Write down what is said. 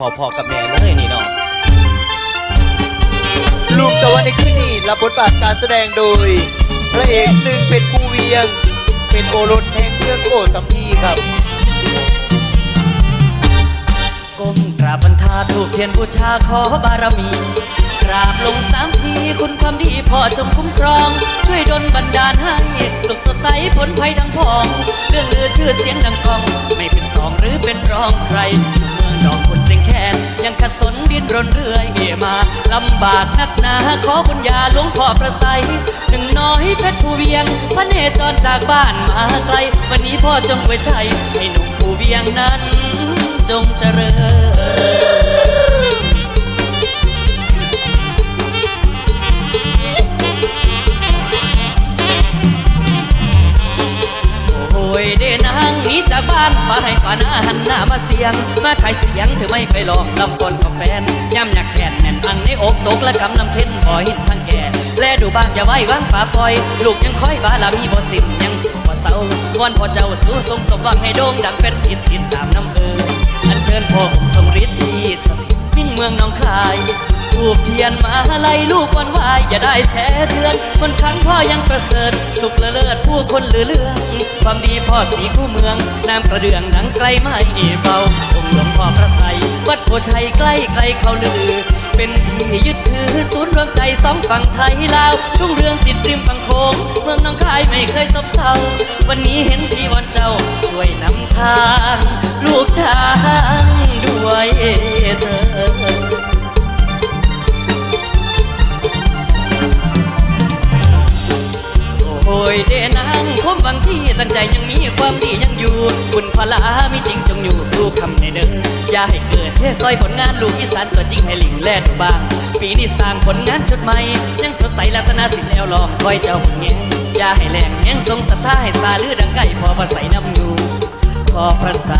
พอๆกับแม่เลยนี่เนาะลุงตะวันในที่นี่รับบทบาทการแสดงโดย พระเอกหนึ่งเป็นผู้เวียง เป็นโอรสแห่งเมืองโกสัมพีครับก้มกราบบรรทาถูกเทียนบูชาขอบารมี กราบลงสามทีคุณความดีพ่อจงคุ้มครอง ช่วยดลบันดาลให้สุขสดใสพ้นภัยทั้งพอง เรื่องลือชื่อเสียงดังกอง ไม่เป็นสองหรือเป็นรองใคร ดอกคนเสียงแคนยังขสนดินรนเรื่อยมาลำบากนักหนาขอบุญญาหลวงพ่อประไสหนึ่งน้อยเพชรผู้เวียงพระเนจรจากบ้านมาไกล วันนี้พ่อจงไว้ใช้ให้หนุ่มผู้เวียงนั้น จงเจริญ จากบ้านมาให้ป่านาหันหน้ามาเสียง มาขายเสียงเธอไม่ไปหลองลำคนกับแฟนย่ำอยากแขนแน่นอังในอกตกและกำลำเพ็ญพอห็นทางแก่ แลดูบ้างอย่าไว้วางป่าปล่อย ลูกยังคอยบาลามีบ่สิ้นยังสุขบ่เศร้าวอนพ่อเจ้าสู้ทรงสมหวังให้โด่งดังเป็นทิศทิศสามน้ำเอออันเชิญพ่อองทรงฤทธิ์ที่สถิตมิ่งเมืองน้องคาย ทูบเทียนมาไล่ลูกวันวาย อย่าได้แช่เชือนคนครั้งพ่อยังประเสริฐ สุขเลิศผู้คนเหลือเลือง ความดีพ่อสีคู่เมือง น้ำกระเดื่องดังไกลไม่เบาองค์หลวงพ่อพระไสยวัดโพชัยใกล้ใครเขาลือ เป็นที่ยึดถือศูนย์รวมใจสองฝั่งไทยลาวรุ่งเรืองติดริมฝั่งโคงเมืองน้องคายไม่เคยซบเซาวันนี้เห็นที่วันเจ้าช่วยนำทาง ลูกช้างด้วยเถิด ยเดนางคมบางที่ตั้งใจยังมีความดียังอยู่คุณพลามีจริงจงอยู่สู้คำในเดินอย่าให้เกิดเทซอยผลงานลูกอีสานตัวจริงให้หลิงแลดบ้าง ปีนี้สร้างผลงานชุดใหม่ยังสดใสลัตนาสินแล้วลองคอยเจ้าหุ่นแงอย่าให้แหลงแงงทรงศรัทธาให้สาลือดังไก่พอประใสน้ำอยู่ขอพระใส